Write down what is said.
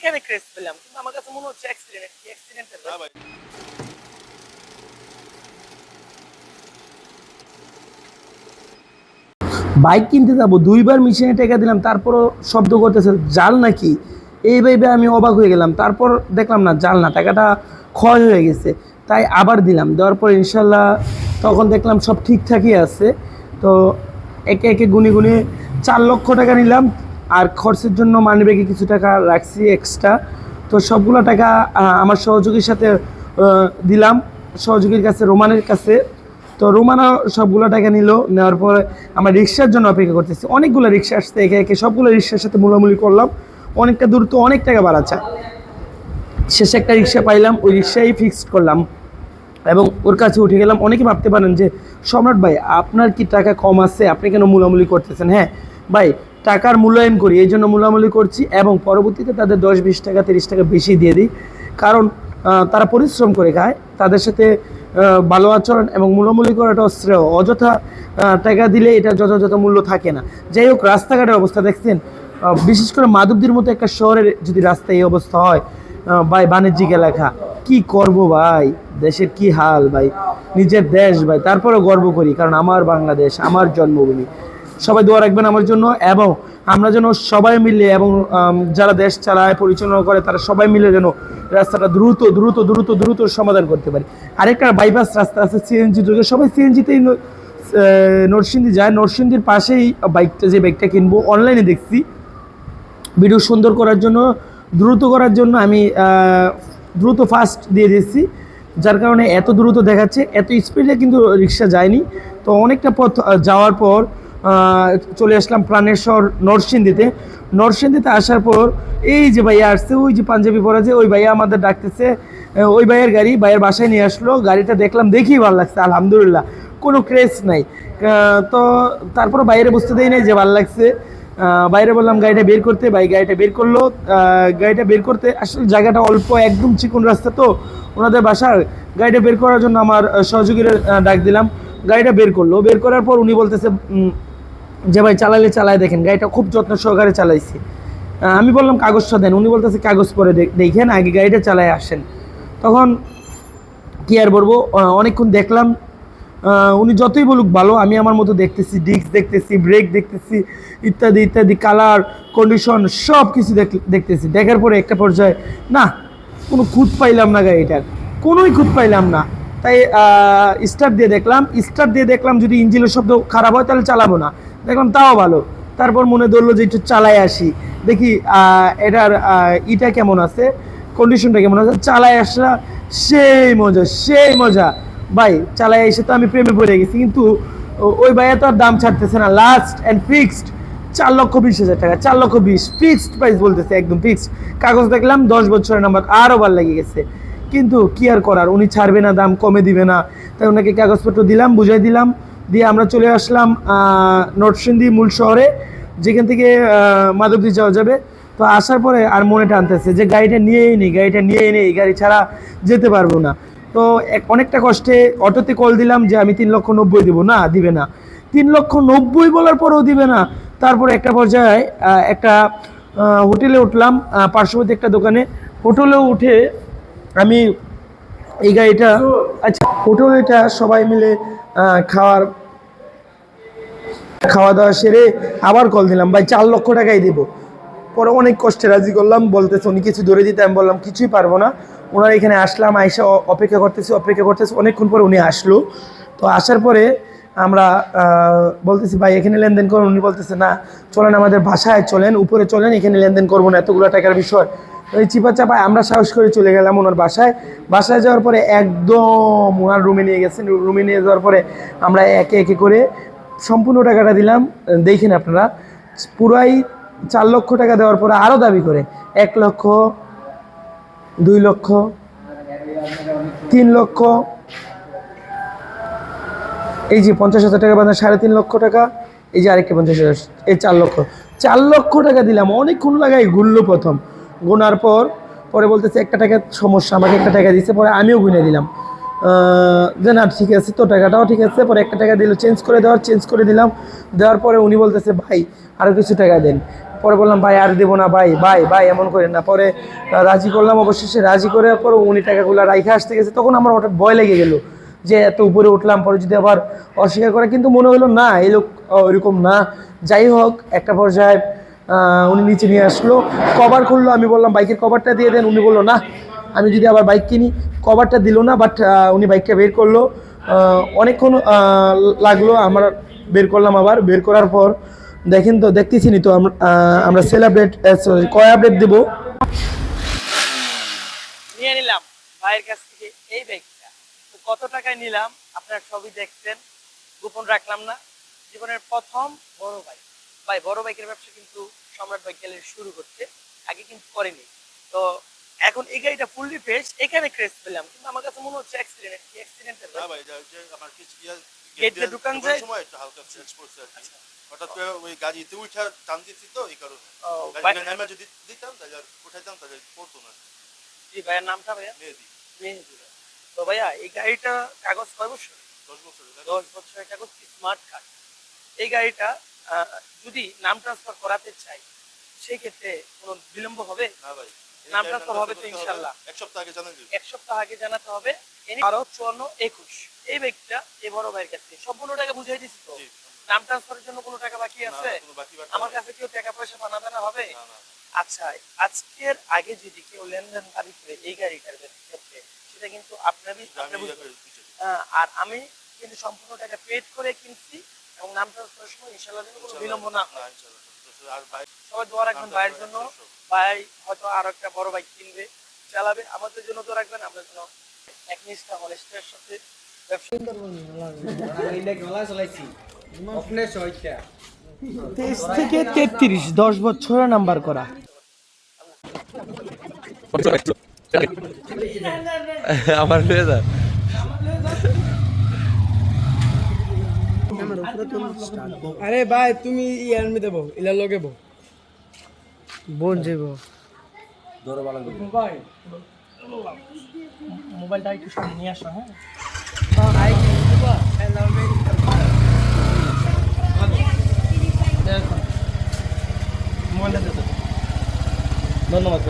এখানে ক্রেস পেলাম কিন্তু আমার কাছে মনে হচ্ছে অ্যাক্সিডেন্ট অ্যাক্সিডেন্টের না ভাই। বাইক কিনতে যাব দুইবার মেশিনে টাকা দিলাম তারপরও শব্দ করতেছে জাল নাকি? এই ভেবে আমি অবাক হয়ে গেলাম তারপর দেখলাম না জাল না টাকাটা ক্ষয় হয়ে গেছে। তাই আবার দিলাম দেওয়ার পর ইনশাল্লাহ তখন দেখলাম সব ঠিকঠাকই আছে। তো একে একে গুনে গুনে চার লক্ষ টাকা নিলাম আর খরচের জন্য মানিব্যাগে কিছু টাকা রাখছি এক্সট্রা তো সবগুলো টাকা আমার সহযোগীর সাথে দিলাম। সহযোগীর কাছে, রোমানের কাছে। তো রোমানা সবগুলো টাকা নিল, নেওয়ার পরে আমরা রিক্সার জন্য অপেক্ষা করতেছি। অনেকগুলো রিক্সা আসছে, একে একে সবগুলো রিক্সার সাথে মূলামূলি করলাম। অনেকটা দূর তো অনেক টাকা বাড়া চায় শেষে একটা রিক্সা পাইলাম, ওই রিক্সাই ফিক্সড করলাম। এবং ওর কাছে উঠে গেলাম। অনেকে ভাবতে পারেন যে, সম্রাট ভাই, আপনার কি টাকা কম আছে? আপনি কেন মূলামূলি করতেছেন? হ্যাঁ ভাই টাকার মূল্যায়ন করি, এই জন্য মূলামূলি করছি এবং পরবর্তীতে তাদের দশ বিশ টাকা, তিরিশ টাকা বেশি দিয়ে দিই। কারণ তারা পরিশ্রম করে খায়, তাদের সাথে ভালো আচরণ এবং মূলামূলি করাটা শ্রেয়। অযথা টাকা দিলে এটা যথাযথ মূল্য থাকে না। যাই হোক, রাস্তাঘাটের অবস্থা দেখছেন বিশেষ করে মাধবদীর মতো একটা শহরের যদি রাস্তায় এই অবস্থা হয় ভাই, বাণিজ্যিক এলাকা, কি করব ভাই? দেশের কি হাল ভাই? নিজের দেশ ভাই, তারপরেও গর্ব করি, কারণ আমার বাংলাদেশ, আমার জন্মভূমি। সবাই দোয়া রাখবেন আমার জন্য, এবং আমরা যেন সবাই মিলে, এবং যারা দেশ চালায়, পরিচালনা করে, তারা সবাই মিলে যেন রাস্তাটা দ্রুত দ্রুত দ্রুত দ্রুত সমাধান করতে পারি। আরেকটা বাইপাস রাস্তা আছে সিএনজি যুগে সবাই সিএনজিতেই নরসিংদী যায়। নরসিংদীর পাশেই বাইকটা যে বাইকটা কিনবো অনলাইনে দেখছি। ভিডিও সুন্দর করার জন্য, দ্রুত করার জন্য আমি দ্রুত ফাস্ট দিয়ে দিচ্ছি যার কারণে এত দ্রুত দেখাচ্ছে। এত স্পিডে কিন্তু রিক্সা যায়নি। তো অনেকটা পথ যাওয়ার পর চলে আসলাম প্রাণেশ্বর নরসিংদীতে। নরসিংদীতে আসার পর এই যে ভাইয়া আসছে, ওই যে পাঞ্জাবি পরা যে, ওই ভাইয়া আমাদের ডাকতেছে ওই ভাইয়ের গাড়ি ভাইয়ের বাসায় নিয়ে আসলো। গাড়িটা দেখলাম, দেখেই ভালো লাগছে, আলহামদুলিল্লাহ। কোনো ক্রেস নাই। তো তারপর বাইরে বুঝতে দেই নাই যে ভালো লাগছে। বাইরে বললাম, গাড়িটা বের করতে। ভাই গাড়িটা বের করল। গাড়িটা বের করতে, আসলে জায়গাটা অল্প, একদম চিকন রাস্তা তো, ওনাদের বাসার। গাড়িটা বের করার জন্য আমার সহযোগীরা ডাক দিলাম। গাড়িটা বের করল। বের করার পর উনি বলতেছে যে ভাই চালালে চালায় দেখেন, গাড়িটা খুব যত্ন সহকারে চালাইছি। আমি বললাম কাগজটা দেন। উনি বলতেছে, কাগজ পরে দেখ- দেখেন, আগে গাড়িটা চালায় আসেন। তখন কি আর বলব অনেকক্ষণ দেখলাম উনি যতই বলুক ভালো, আমি আমার মতো দেখতেছি ডিস্ক দেখতেছি ব্রেক দেখতেছি, ইত্যাদি ইত্যাদি কালার কন্ডিশন সব কিছু দেখ- দেখতেছি। দেখার পরে একটা পর্যায়ে, না, কোনো খুঁত পাইলাম না গাড়িটার কোনোই খুঁত পাইলাম না। তাই স্টার্ট দিয়ে দেখলাম। স্টার্ট দিয়ে দেখলাম যদি ইঞ্জিনের শব্দ খারাপ হয়, তাহলে চালাবো না। দেখলাম তাও ভালো। তারপর মনে ধরলো যে একটু চালাই আসি। দেখি এটার ইটা কেমন আছে? কন্ডিশনটা কেমন আছে? চালায় আসা সেই মজা সেই মজা। ভাই, চালায় এসে তো আমি প্রেমে পড়ে গেছি, কিন্তু ওই ভাইয়া তো আর দাম ছাড়তেছে না। লাস্ট অ্যান্ড ফিক্সড চার লক্ষ বিশ হাজার টাকা, চার লক্ষ বিশ। ফিক্সড প্রাইস বলতেছে, একদম ফিক্সড কাগজ দেখলাম, দশ বছরের নাম্বার আরও বার লেগে গেছে। কিন্তু কি আর করার? উনি ছাড়বে না, দাম কমে দিবে না। তাই ওনাকে কাগজপত্র দিলাম, বুঝাই দিলাম। দিয়ে আমরা চলে আসলাম নরসিংদী মূল শহরে যেখান থেকে মাধবদী যাওয়া যাবে। তো আসার পরে আর মনে টানতেছে যে গাড়িটা নিয়েই নেই গাড়িটা নিয়েই নেই গাড়ি ছাড়া যেতে পারব না। তো এক অনেকটা কষ্টে অটোতে কল দিলাম যে আমি তিন লক্ষ নব্বই দেবো। না দিবে না। তিন লক্ষ নব্বই বলার পরেও দিবে না। তারপরে একটা পর্যায়ে একটা হোটেলে উঠলাম পার্শ্ববর্তী একটা দোকানে। হোটেলেও উঠে আমি এই গাড়িটা আচ্ছা হোটেলটা সবাই মিলে খাওয়ার খাওয়া দাওয়া সেরে আবার কল দিলাম। ভাই, চার লক্ষ টাকাই দেবো। পরে অনেক কষ্টে রাজি করলাম, বলতেছে উনি কিছু ধরে দিতে। আমি বললাম, কিছুই পারব না। ওনার এখানে আসলাম, আইসা অপেক্ষা করতেছি অপেক্ষা করতেছি। অনেকক্ষণ পরে উনি আসলো। তো আসার পরে আমরা বলতেছি, ভাই, এখানে লেনদেন করুন। উনি বলতেছে, না, চলেন আমাদের বাসায়, চলেন, উপরে চলেন, এখানে লেনদেন করব না, এতগুলো টাকার বিষয়। ওই চিপা চাপায় আমরা সাহস করে চলে গেলাম ওনার বাসায়। বাসায় যাওয়ার পরে একদম ওনার রুমে নিয়ে গেছেন। রুমে নিয়ে যাওয়ার পরে আমরা একে একে করে সম্পূর্ণ টাকাটা দিলাম। দেখেন আপনারা, পুরাই চার লক্ষ টাকা দেওয়ার পরে আরও দাবি করে, এক লক্ষ, দুই লক্ষ, তিন লক্ষ, এই যে পঞ্চাশ হাজার টাকা বাঁধা সাড়ে তিন লক্ষ টাকা, এই যে আরেকটা পঞ্চাশ হাজার, এই চার লক্ষ। চার লক্ষ টাকা দিলাম, অনেকক্ষণ লাগাই ঘুরলো প্রথম। গোনার পর, পরে বলতেছে একটা টাকার সমস্যা, আমাকে একটা টাকা দিচ্ছে পরে আমিও গুনে দিলাম। যে না, ঠিক আছে তো, টাকাটাও ঠিক আছে, পরে একটা টাকা দিল চেঞ্জ করে দেওয়ার চেঞ্জ করে দিলাম। দেওয়ার পরে উনি বলতেছে, ভাই আরও কিছু টাকা দেন। পরে বললাম, ভাই, আর দেবো না, ভাই ভাই ভাই, এমন করেন না। পরে রাজি করলাম, অবশেষে রাজি করার পর উনি টাকাগুলো রাইখে আসতে গেছে। তখন আমার হঠাৎ ভয় লেগে গেল যে, এত উপরে উঠলাম, পরে যদি আবার অস্বীকার করে। কিন্তু মনে হলো, না, এই লোক ওইরকম না। যাই হোক, একটা পর্যায়ে উনি নিচে নিয়ে আসলো। কভার খুললো, আমি বললাম বাইকের কভারটা দিয়ে দেন। উনি বলল, না আমি যদি আবার বাইক কিনি কভারটা দিল না বাট উনি বাইকটা বের করল। অনেকক্ষণ লাগল আমার বের করলাম আবার। বের করার পর দেখেন তো দেখতেছি নি তো আমরা আমরা সেলিব্রেট সরি কয় আপডেট দেবো? নিয়ে নিলাম। ভাইয়ের কাছ থেকে এই ব্যাগটা তো কত টাকায় নিলাম? আপনারা সবই দেখছেন। গোপন রাখলাম না। জীবনের প্রথম বড় বাইক ভাই, বড় বাইকের ব্যবসা কিন্তু সম্রাট বাইক গ্যালারি শুরু করছে। আগে কিন্তু করেনি। তো এখন এই গাড়িটা ফুললি ফ্রেশ এখানে ক্রেস পেলাম। কিন্তু আমার কাছে মনে হচ্ছে অ্যাক্সিডেন্ট কি অ্যাক্সিডেন্টের না ভাই এটা হচ্ছে আমার কিছু Gate দিয়ে ঢুকান যায়? সময় একটু হালকা ফ্রেশ করছে আর কি। হঠাৎ করে ওই গাড়িতে উঠা টান দিচ্ছি তো এই কারণে। গাড়ি ভাই- নামে যদি দিতাম তাহলে আর উঠাইতাম তাহলে পড়তো না। জি ভাইয়ের নামটা ভাইয়া? মেহেদি। মেহেদুর। তো ভাইয়া এই গাড়িটা কাগজ কয় বছর দশ বছর গাড়ি। দশ বছরের কাগজ স্মার্ট কার্ড এই গাড়িটা যদি নাম ট্রান্সফার করাতে চাই সেই ক্ষেত্রে কোনো বিলম্ব হবে? না ভাই নামটা তো হবে তো ইনশাল্লাহ। এক সপ্তাহ আগে দেবে এক সপ্তাহ আগে জানাতে হবে। বারো চুয়ান্ন একুশ। এই ব্যক্তিটা এই বড় ভাইয়ের কাছে সম্পূর্ণ টাকা বুঝাই দিচ্ছি তো। নাম ট্রান্সফারের জন্য কোনো টাকা বাকি আছে? আমার কাছে কেউ টাকা পয়সা বানাবে না হবে? আচ্ছা আজকের আগে যদি কেউ লেনদেন করে এই গাড়িটার ক্ষেত্রে সেটা কিন্তু আপনারই ইয়া। আহ, আর আমি কিন্তু সম্পূর্ণ টাকা পেড করে কিনছি এবং নাম ট্রান্সফারের সময় ইনশাল্লাহ যেন কোনো বিলম্ব না হয়। আর ভাই সবাই দোয়া রাখবেন ভাইয়ের জন্য। ভাই হয়তো আরও একটা বড় বাইক কিনবে চালাবে। আমাদের জন্য দোয়া রাখবেন আমরা যেন একনিষ্ঠা হলেস্টের সাথে ব্যবসা তেইশ থেকে তেত্রিশ দশ বছরের নাম্বার করা। আমার লয়ে যা আরে ভাই তুমি ইয়ার মে দেবো ইলা লগে বো বোন যাব মোবাইলটা একটু সামনে নিয়ে আসো হ্যাঁ? আই কি মোবাইলটা দিতে ধন্যবাদ